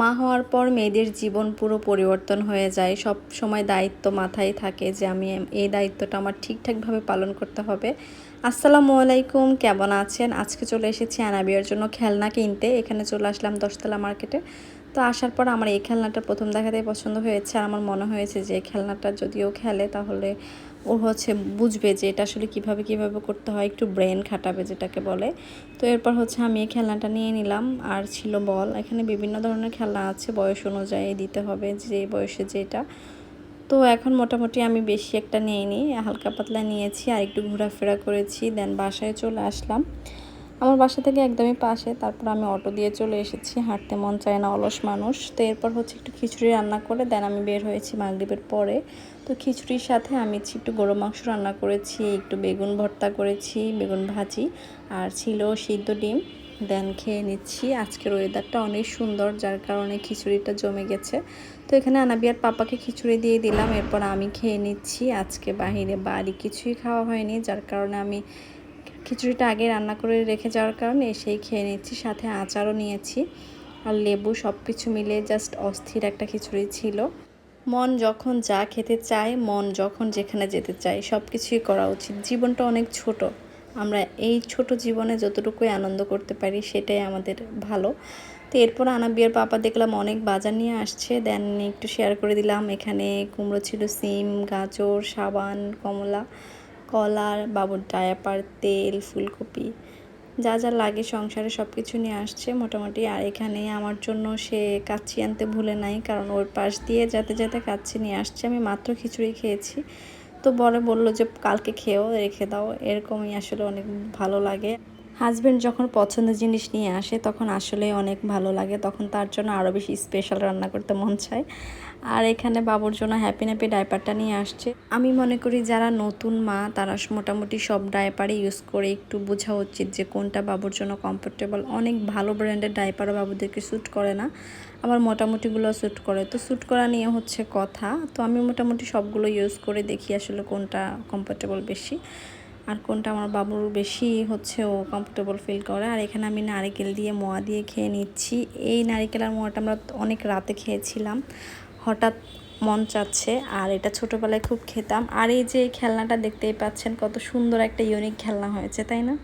মা হওয়ার পর মেয়েদের জীবন পুরো পরিবর্তন হয়ে যায়। সব সময় দায়িত্ব মাথায় থাকে যে আমি এই দায়িত্বটা আমার ঠিকঠাকভাবে পালন করতে হবে। আসসালামু আলাইকুম, কেমন আছেন? আজকে চলে এসেছি আনাবিয়ার জন্য খেলনা কিনতে। এখানে চলে আসলাম দশতলা মার্কেটে। তো আসার পর আমার এই খেলনাটা প্রথম দেখাতেই পছন্দ হয়েছে। আর আমার মনে হয়েছে যে খেলনাটা যদিও খেলে তাহলে ও হচ্ছে বুঝবে যে এটা আসলে কীভাবে কীভাবে করতে হয়, একটু ব্রেন খাটাবে যেটাকে বলে। তো এরপর হচ্ছে আমি এই খেলনাটা নিয়ে নিলাম, আর ছিল বল। এখানে বিভিন্ন ধরনের খেলনা আছে, বয়স অনুযায়ী দিতে হবে যে বয়সে যেটা। তো এখন মোটামুটি আমি বেশি একটা নিয়ে নিই হালকা পাতলা নিয়েছি, আর একটু ঘোরাফেরা করেছি, দেন বাসায় চলে আসলাম। আমার বাসা থেকে একদমই পাশে, তারপর আমি অটো দিয়ে চলে এসেছি, হাঁটতে মন চায় না, অলস মানুষ। তো এরপর হচ্ছে একটু খিচুড়ি রান্না করে দেন আমি বের হয়েছি মাগরীবের পরে। তো খিচুড়ির সাথে আমি একটু গরু মাংস রান্না করেছি, একটু বেগুন ভর্তা করেছি, বেগুন ভাজি, আর ছিল সিদ্ধ ডিম। দেন খেয়ে নিচ্ছি। আজকের ওয়েদারটা অনেক সুন্দর, যার কারণে খিচুড়িটা জমে গেছে। তো এখানে আনাবিয়ার পাপাকে খিচুড়ি দিয়ে দিলাম, এরপর আমি খেয়ে নিচ্ছি। আজকে বাহিরে বাড়ি কিছুই খাওয়া হয়নি, যার কারণে আমি খিচুড়িটা আগে রান্না করে রেখে যাওয়ার কারণে এসেই খেয়ে নিচ্ছি, সাথে আচারও নিয়েছি। আর লেবু সব কিছু মিলে জাস্ট অস্থির একটা খিচুড়ি ছিল। মন যখন যা খেতে চায়, মন যখন যেখানে যেতে চায় সব কিছুই করা উচিত। জীবনটা অনেক ছোট। আমরা এই ছোট জীবনে যতটুকুই আনন্দ করতে পারি, সেটাই আমাদের ভালো। তো এরপর আনাবিয়ার পাপা দেখলাম অনেক বাজার নিয়ে আসছে। দেন একটু শেয়ার করে দিলাম। এখানে কুমড়ো ছিল, সিম, গাজর, সাবান, কমলা। কলার, বাবুর ডায়াপার, তেল, ফুলকপি, যা যা লাগে সংসারে সব কিছু নিয়ে আসছে মোটামুটি। আর এখানে আমার জন্য সে কাচ্ছি আনতে ভুলে নাই, কারণ ওর পাশ দিয়ে যাতে যাতে কাচ্ছি নিয়ে আসছে। আমি মাত্র খিচুড়ি খেয়েছি। তো বড় বলল যে, কালকে খেয়েও রেখে দাও। এরকমই আসলে অনেক ভালো লাগে। হাজব্যান্ড যখন পছন্দের জিনিস নিয়ে আসে, তখন আসলে অনেক ভালো লাগে। তখন তার জন্য আরও বেশি স্পেশাল রান্না করতে মন চায়। আর এখানে বাবুর জন্য হ্যাপি ন্যাপি ডাইপারটা নিয়ে আসছে। আমি মনে করি যারা নতুন মা, তারা মোটামুটি সব ডাইপারই ইউজ করে একটু বোঝা উচিত যে কোনটা বাবুর জন্য কমফোর্টেবল অনেক ভালো ব্র্যান্ডের ডাইপারও বাবুদেরকে স্যুট করে না। আবার মোটামুটিগুলো স্যুট করে। তো স্যুট করা নিয়ে হচ্ছে কথা। তো আমি মোটামুটি সবগুলো ইউজ করে দেখি আসলে কোনটা কমফোর্টেবল বেশি। আর কোনটা আমার বাবুর বেশি হচ্ছে ও কমফোর্টেবল ফিল করে। আর এখানে আমি নারিকেল দিয়ে মোয়া দিয়ে খেয়ে নিচ্ছি। এই নারিকেল আর মোয়াটা আমরা অনেক রাতে খেয়েছিলাম। হঠাৎ মন চাচ্ছে, আর এটা ছোটোবেলায় খুব খেতাম। আর এই যে খেলনাটা দেখতেই পাচ্ছেন, কত সুন্দর একটা ইউনিক খেলনা হয়েছে, তাই না?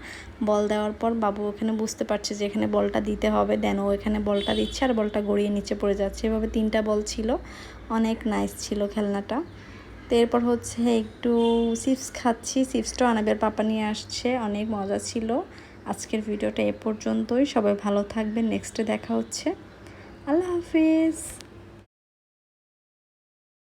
বল দেওয়ার পর বাবু ওখানে বুঝতে পারছে যে এখানে বলটা দিতে হবে। দেন ও এখানে বলটা দিচ্ছে আর বলটা গড়িয়ে নিচে পড়ে যাচ্ছে। এভাবে তিনটা বল ছিল। অনেক নাইস ছিল খেলনাটা। তো এরপর হচ্ছে একটু চিপস খাচ্ছি, চিপসটাও আনাবের পাপা নিয়ে আসছে, অনেক মজা ছিল। আজকের ভিডিওটা এ পর্যন্তই, সবাই ভালো থাকবেন নেক্সটে দেখা হচ্ছে। আল্লাহ হাফিজ।